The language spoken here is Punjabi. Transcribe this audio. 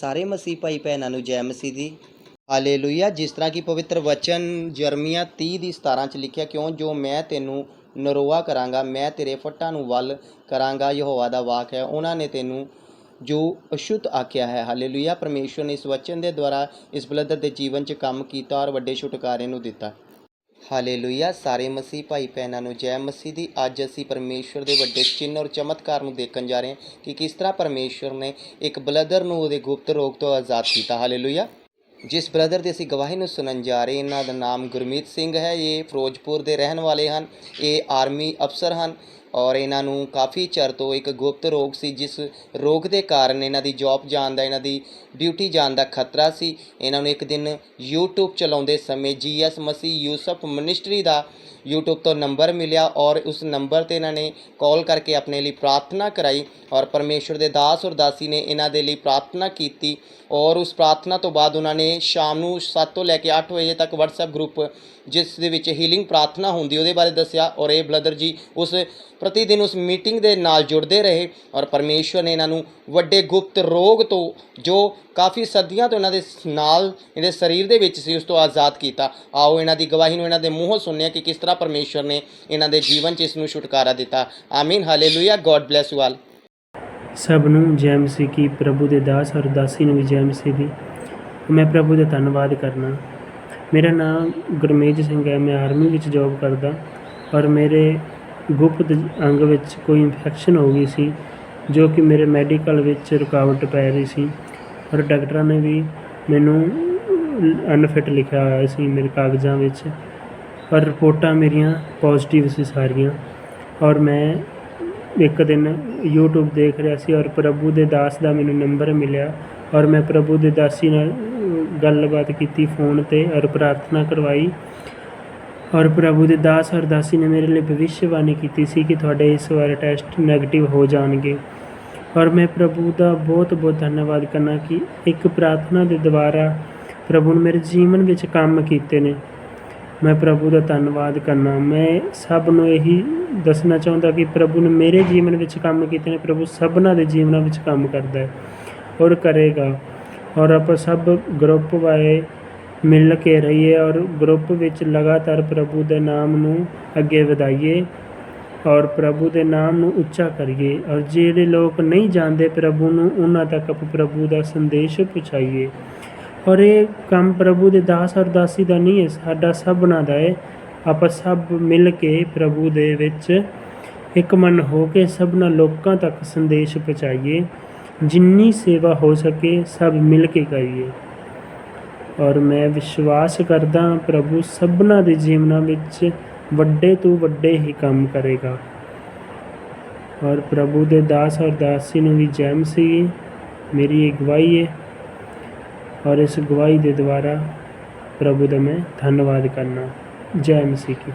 ਸਾਰੇ ਮਸੀਹ ਭਾਈ ਭੈਣਾਂ ਨੂੰ ਜੈ ਮਸੀਹ ਦੀ। ਹਾਲੇਲੂਇਆ। ਜਿਸ ਤਰ੍ਹਾਂ ਕਿ ਪਵਿੱਤਰ ਵਚਨ ਜਰਮੀਆ 30 ਦੀ 17 ਚ ਲਿਖਿਆ, ਕਿਉਂ ਜੋ ਮੈਂ ਤੈਨੂੰ ਨਰੋਆ ਕਰਾਂਗਾ, ਮੈਂ ਤੇਰੇ ਫੱਟਾਂ ਨੂੰ ਵੱਲ ਕਰਾਂਗਾ, ਯਹੋਵਾ ਦਾ ਵਾਕ ਹੈ। ਉਹਨਾਂ ਨੇ ਤੈਨੂੰ ਜੋ ਅਸ਼ੁੱਧ ਆਖਿਆ ਹੈ। ਹਾਲੇਲੂਇਆ। ਪਰਮੇਸ਼ਵਰ ਨੇ ਇਸ ਵਚਨ ਦੇ ਦੁਆਰਾ ਇਸ ਬਲਦਰ ਦੇ ਜੀਵਨ 'ਚ ਕੰਮ ਕੀਤਾ ਔਰ ਵੱਡੇ ਛੁਟਕਾਰੇ ਨੂੰ ਦਿੱਤਾ। ਹਾਲੇਲੂਇਆ। ਸਾਰੇ ਮਸੀਹ ਭਾਈ ਭੈਣਾਂ ਨੂੰ ਜੈ ਮਸੀਹ ਦੀ। ਅੱਜ ਅਸੀਂ ਪਰਮੇਸ਼ਵਰ ਦੇ ਵੱਡੇ ਚਿੰਨ੍ਹ ਔਰ ਚਮਤਕਾਰ ਨੂੰ ਦੇਖਣ ਜਾ ਰਹੇ ਹਾਂ ਕਿ ਕਿਸ ਤਰ੍ਹਾਂ ਪਰਮੇਸ਼ਵਰ ਨੇ ਇੱਕ ਬਲਦਰ ਨੂੰ ਉਹਦੇ ਗੁਪਤ ਰੋਗ ਤੋਂ ਆਜ਼ਾਦ ਕੀਤਾ। ਹਾਲੇਲੂਇਆ। ਜਿਸ ਬ੍ਰਦਰ ਦੀ ਅਸੀਂ ਗਵਾਹੀ ਨੂੰ ਸੁਣਨ ਜਾ ਰਹੇ ਇਹਨਾਂ ਦਾ ਨਾਮ ਗੁਰਮੀਤ ਸਿੰਘ ਹੈ। ਇਹ ਫਿਰੋਜ਼ਪੁਰ ਦੇ ਰਹਿਣ ਵਾਲੇ ਹਨ। ਇਹ ਆਰਮੀ ਅਫਸਰ ਹਨ। ਔਰ ਇਹਨਾਂ ਨੂੰ ਕਾਫੀ ਚਿਰ ਤੋਂ ਇੱਕ ਗੁਪਤ ਰੋਗ ਸੀ, ਜਿਸ ਰੋਗ ਦੇ ਕਾਰਨ ਇਹਨਾਂ ਦੀ ਜੌਬ ਜਾਣ ਦਾ, ਇਹਨਾਂ ਦੀ ਡਿਊਟੀ ਜਾਣ ਦਾ ਖਤਰਾ ਸੀ। ਇਹਨਾਂ ਨੂੰ ਇੱਕ ਦਿਨ YouTube ਚਲਾਉਂਦੇ ਸਮੇਂ ਜੀਐਸ ਮਸੀਹ ਯੂਸਫ ਮਿਨਿਸਟਰੀ ਦਾ YouTube ਤੋਂ ਨੰਬਰ ਮਿਲਿਆ ਔਰ ਉਸ ਨੰਬਰ ਤੇ ਇਹਨਾਂ ਨੇ ਕਾਲ ਕਰਕੇ ਆਪਣੇ ਲਈ ਪ੍ਰਾਰਥਨਾ ਕਰਾਈ ਔਰ ਪਰਮੇਸ਼ਵਰ ਦੇ ਦਾਸ ਔਰ ਦਾਸੀ ਨੇ ਇਹਨਾਂ ਦੇ ਲਈ ਪ੍ਰਾਰਥਨਾ ਕੀਤੀ ਔਰ ਉਸ ਪ੍ਰਾਰਥਨਾ ਤੋਂ ਬਾਅਦ ਉਹਨਾਂ ਨੇ ਸ਼ਾਮ ਨੂੰ 7 ਤੋਂ ਲੈ ਕੇ 8 ਵਜੇ ਤੱਕ WhatsApp ਗਰੁੱਪ ਜਿਸ ਦੇ ਵਿੱਚ ਹੀਲਿੰਗ ਪ੍ਰਾਰਥਨਾ ਹੁੰਦੀ ਉਹਦੇ ਬਾਰੇ ਦੱਸਿਆ ਔਰ ਇਹ ਬ੍ਰਦਰ ਜੀ ਉਸ ਪ੍ਰਤੀ ਦਿਨ ਉਸ ਮੀਟਿੰਗ ਦੇ ਨਾਲ ਜੁੜਦੇ ਰਹੇ ਔਰ ਪਰਮੇਸ਼ਵਰ ਨੇ ਇਹਨਾਂ ਨੂੰ ਵੱਡੇ ਗੁਪਤ ਰੋਗ ਤੋਂ, ਜੋ ਕਾਫੀ ਸਦੀਆਂ ਤੋਂ ਇਹਨਾਂ ਦੇ ਨਾਲ, ਇਹਦੇ ਸਰੀਰ ਦੇ ਵਿੱਚ ਸੀ, ਉਸ ਤੋਂ ਆਜ਼ਾਦ ਕੀਤਾ। ਆਓ ਇਹਨਾਂ ਦੀ ਗਵਾਹੀ ਨੂੰ ਇਹਨਾਂ ਦੇ ਮੂੰਹੋਂ ਸੁਣਿਆ ਕਿ ਕਿਸ ਤਰ੍ਹਾਂ ਪਰਮੇਸ਼ਵਰ ਨੇ ਇਹਨਾਂ ਦੇ ਜੀਵਨ 'ਚ ਇਸ ਨੂੰ ਛੁਟਕਾਰਾ ਦਿੱਤਾ। ਆਮੀਨ, hallelujah, God bless you all. ਸਭ ਨੂੰ ਜੈ ਮਸੀਹ ਕੀ, ਪ੍ਰਭੂ ਦੇ ਦਾਸ ਔਰ ਦਾਸੀ ਨੂੰ ਵੀ ਜੈ ਮਸੀਹ ਦੀ। ਮੈਂ ਪ੍ਰਭੂ ਦਾ ਧੰਨਵਾਦ ਕਰਨਾ। ਮੇਰਾ ਨਾਮ ਗੁਰਮੇਜ ਸਿੰਘ ਹੈ, ਮੈਂ ਆਰਮੀ ਵਿੱਚ ਜੌਬ ਕਰਦਾ। ਔਰ ਮੇਰੇ ਗੁਪਤ ਅੰਗ ਵਿੱਚ ਕੋਈ ਇਨਫੈਕਸ਼ਨ ਹੋ ਗਈ ਸੀ, ਜੋ ਕਿ ਮੇਰੇ ਮੈਡੀਕਲ ਵਿੱਚ ਰੁਕਾਵਟ ਪੈ ਰਹੀ ਸੀ। ਔਰ ਡਾਕਟਰਾਂ ਨੇ ਵੀ ਮੈਨੂੰ ਅਨਫਿਟ ਲਿਖਿਆ ਹੋਇਆ ਸੀ ਮੇਰੇ ਕਾਗਜ਼ਾਂ ਵਿੱਚ। ਔਰ ਰਿਪੋਰਟਾਂ ਮੇਰੀਆਂ ਪੋਜ਼ਿਟਿਵ ਸੀ ਸਾਰੀਆਂ। ਔਰ ਮੈਂ ਇੱਕ ਦਿਨ YouTube ਦੇਖ ਰਿਹਾ ਸੀ ਔਰ ਪ੍ਰਭੂ ਦੇ ਦਾਸ ਦਾ ਮੈਨੂੰ ਨੰਬਰ ਮਿਲਿਆ। ਔਰ ਮੈਂ ਪ੍ਰਭੂ ਦੇ ਦਾਸੀ ਨਾਲ ਗੱਲਬਾਤ ਕੀਤੀ ਫੋਨ ਤੇ ਔਰ ਪ੍ਰਾਰਥਨਾ ਕਰਵਾਈ। ਔਰ ਪ੍ਰਭੂ ਦੇ ਦਾਸ ਅਰਦਾਸੀ ਨੇ ਮੇਰੇ ਲਈ ਭਵਿੱਖਬਾਣੀ ਕੀਤੀ ਸੀ ਕਿ ਤੁਹਾਡੇ ਇਸ ਵਾਰ ਟੈਸਟ ਨੈਗੇਟਿਵ ਹੋ ਜਾਣਗੇ। ਔਰ ਮੈਂ ਪ੍ਰਭੂ ਦਾ ਬਹੁਤ ਬਹੁਤ ਧੰਨਵਾਦ ਕਰਨਾ ਕਿ ਇੱਕ ਪ੍ਰਾਰਥਨਾ ਦੇ ਦੁਆਰਾ ਪ੍ਰਭੂ ਨੇ ਮੇਰੇ ਜੀਵਨ ਵਿੱਚ ਕੰਮ ਕੀਤੇ ਨੇ। ਮੈਂ ਪ੍ਰਭੂ ਦਾ ਧੰਨਵਾਦ ਕਰਨਾ। ਮੈਂ ਸਭ ਨੂੰ ਇਹੀ ਦੱਸਣਾ ਚਾਹੁੰਦਾ ਕਿ ਪ੍ਰਭੂ ਨੇ ਮੇਰੇ ਜੀਵਨ ਵਿੱਚ ਕੰਮ ਕੀਤੇ ਨੇ। ਪ੍ਰਭੂ ਸਭਨਾਂ ਦੇ ਜੀਵਨਾਂ ਵਿੱਚ ਕੰਮ ਕਰਦਾ ਹੈ ਔਰ ਕਰੇਗਾ। ਔਰ ਆਪਾਂ ਸਭ ਗਰੁੱਪ ਵਾਏ ਮਿਲ ਕੇ ਰਹੀਏ ਔਰ ਗਰੁੱਪ ਵਿੱਚ ਲਗਾਤਾਰ ਪ੍ਰਭੂ ਦੇ ਨਾਮ ਨੂੰ ਅੱਗੇ ਵਧਾਈਏ ਔਰ ਪ੍ਰਭੂ ਦੇ ਨਾਮ ਨੂੰ ਉੱਚਾ ਕਰੀਏ ਔਰ ਜਿਹੜੇ ਲੋਕ ਨਹੀਂ ਜਾਣਦੇ ਪ੍ਰਭੂ ਨੂੰ, ਉਹਨਾਂ ਤੱਕ ਆਪਾਂ ਪ੍ਰਭੂ ਦਾ ਸੰਦੇਸ਼ ਪਹੁੰਚਾਈਏ। ਔਰ ਇਹ ਕੰਮ ਪ੍ਰਭੂ ਦੇ ਦਾਸ ਔਰ ਦਾਸੀ ਦਾ ਨਹੀਂ ਹੈ, ਸਾਡਾ ਸਭਨਾਂ ਦਾ ਹੈ। ਆਪਾਂ ਸਭ ਮਿਲ ਕੇ ਪ੍ਰਭੂ ਦੇ ਵਿੱਚ ਇੱਕ ਮਨ ਹੋ ਕੇ ਸਭਨਾਂ ਲੋਕਾਂ ਤੱਕ ਸੰਦੇਸ਼ ਪਹੁੰਚਾਈਏ। ਜਿੰਨੀ ਸੇਵਾ ਹੋ ਸਕੇ, ਸਭ ਮਿਲ ਕੇ ਕਰੀਏ। ਔਰ ਮੈਂ ਵਿਸ਼ਵਾਸ ਕਰਦਾ ਪ੍ਰਭੂ ਸਭਨਾਂ ਦੇ ਜੀਵਨਾਂ ਵਿੱਚ ਵੱਡੇ ਤੋਂ ਵੱਡੇ ਹੀ ਕੰਮ ਕਰੇਗਾ। ਔਰ ਪ੍ਰਭੂ ਦੇ ਦਾਸ ਔਰ ਦਾਸੀ ਨੂੰ ਵੀ ਜੈ ਮਸੀਹ ਮੇਰੀ ਇਹ ਗਵਾਹੀ ਹੈ ਔਰ ਇਸ ਅਗਵਾਈ ਦੇ ਦੁਆਰਾ ਪ੍ਰਭੂ ਦਾ ਮੈਂ ਧੰਨਵਾਦ ਕਰਨਾ। ਜੈ ਮਸੀਹ ਕੀ।